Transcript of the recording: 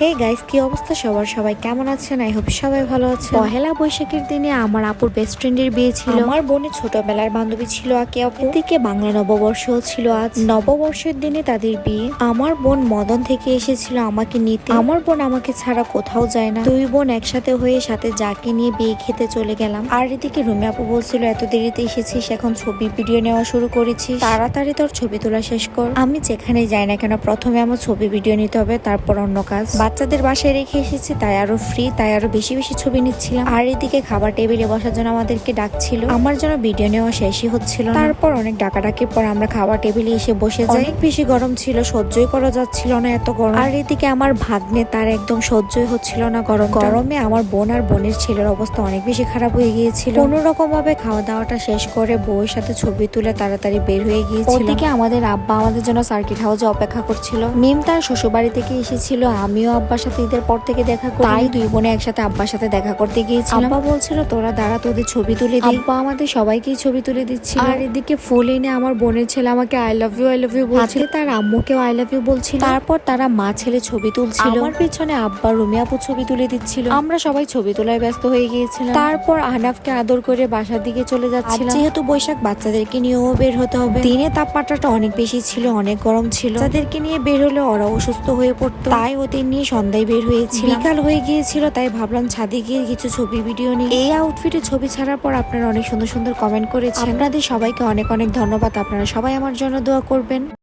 Hey guys কি অবস্থা সবার? সবাই কেমন আছেন? আই হোপ সবাই ভালো আছেন। পহেলা বৈশাখের দিনে আমার আপুর বেস্ট ফ্রেন্ডের বিয়ে ছিল। আমার বোনের ছোটবেলার বান্ধবী ছিল আকে আপু। এদিকে বাংলা নববর্ষও ছিল আজ। নববর্ষের দিনে তাদের বিয়ে। আমার বোন মদন থেকে এসেছিল আমাকে নিতে। আমার বোন আমাকে ছাড়া কোথাও যায় না। দুই বোন একসাথে হয়ে সাথে যাকে নিয়ে বিয়ে খেতে চলে গেলাম। আর এদিকে রুমি আপু বলছিল এত দেরিতে এসেছিস এখন ছবি ভিডিও নেওয়া শুরু করেছিস। তাড়াতাড়ি তোর ছবি তোলা শেষ কর। আমি যেখানে যাই না কেন প্রথমে আমার ছবি ভিডিও নিতে হবে তারপর অন্য কাজ। বাচ্চাদের বাসায় রেখে এসেছি তাই আরও ফ্রি তাই আরও বেশি বেশি ছবি নিচ্ছিলাম। আর এদিকে খাবার টেবিলে বসার জন্য আমাদেরকে ডাকছিল। আমার জন্য ভিডিও নেওয়া শেষই হচ্ছিল তারপর অনেক ডাকাডাকির পর আমরা খাবার টেবিলে এসে বসে যাই। অনেক বেশি গরম ছিল সহ্যই করা যাচ্ছিল না এত গরম। আর এদিকে আমার ভাগ্নে তার একদম সহ্যই হচ্ছিল না গরম গরমে আমার বোন আর বোনের ছেলের অবস্থা অনেক বেশি খারাপ হয়ে গিয়েছিল। কোনো রকম ভাবে খাওয়া দাওয়াটা শেষ করে বউয়ের সাথে ছবি তুলে তাড়াতাড়ি বের হয়ে গিয়েছিল। ওদিকে আমাদের আব্বা আমাদের জন্য সার্কিট হাউসে অপেক্ষা করছিল। মিম তার শ্বশুর বাড়ি থেকে এসেছিল আমিও আব্বার সাথে ঈদের পর থেকে দেখা করি তাই দুই বোনে একসাথে আব্বার সাথে দেখা করতে গিয়েছিলাম। আব্বা বলছিল তোরা দাঁড়া তোদের ছবি তুলে দিই। আব্বা আমাদের সবাইকেই ছবি তুলে দিচ্ছিল। আর এদিকে ফুল এনে আমার বোনের ছেলে আমাকে I love you I love you বলছিল। তার আম্মুকেও আই লাভ ইউ বলছিল। তারপর তারা মা ছেলে ছবি তুলছিল। আমার পিছনে আব্বা রুমি আপু ছবি তুলে দিচ্ছিল। আমরা সবাই ছবি তোলায় ব্যস্ত হয়ে গিয়েছিলাম। তারপর আহনাফকে আদর করে বাসার দিকে চলে যাচ্ছিলাম। যেহেতু বৈশাখ বাচ্চাদেরকে নিয়েও বের হতে হবে। দিনে তাপমাত্রাটা অনেক বেশি ছিল অনেক গরম ছিল। তাদেরকে নিয়ে বের হলে ওরা অসুস্থ হয়ে পড়তো। তাই ওদের নিয়ে সন্ধ্যায় বের হয়েছিল বিকাল হয়ে গিয়েছিল তাই ভাবলাম ছাদে গিয়ে কিছু ছবি ভিডিও নিই। এই আউটফিটে ছবি ছাড়ার পর আপনারা অনেক সুন্দর সুন্দর কমেন্ট করেছেন। আপনাদের সবাইকে অনেক অনেক ধন্যবাদ। আপনারা সবাই আমার জন্য দোয়া করবেন।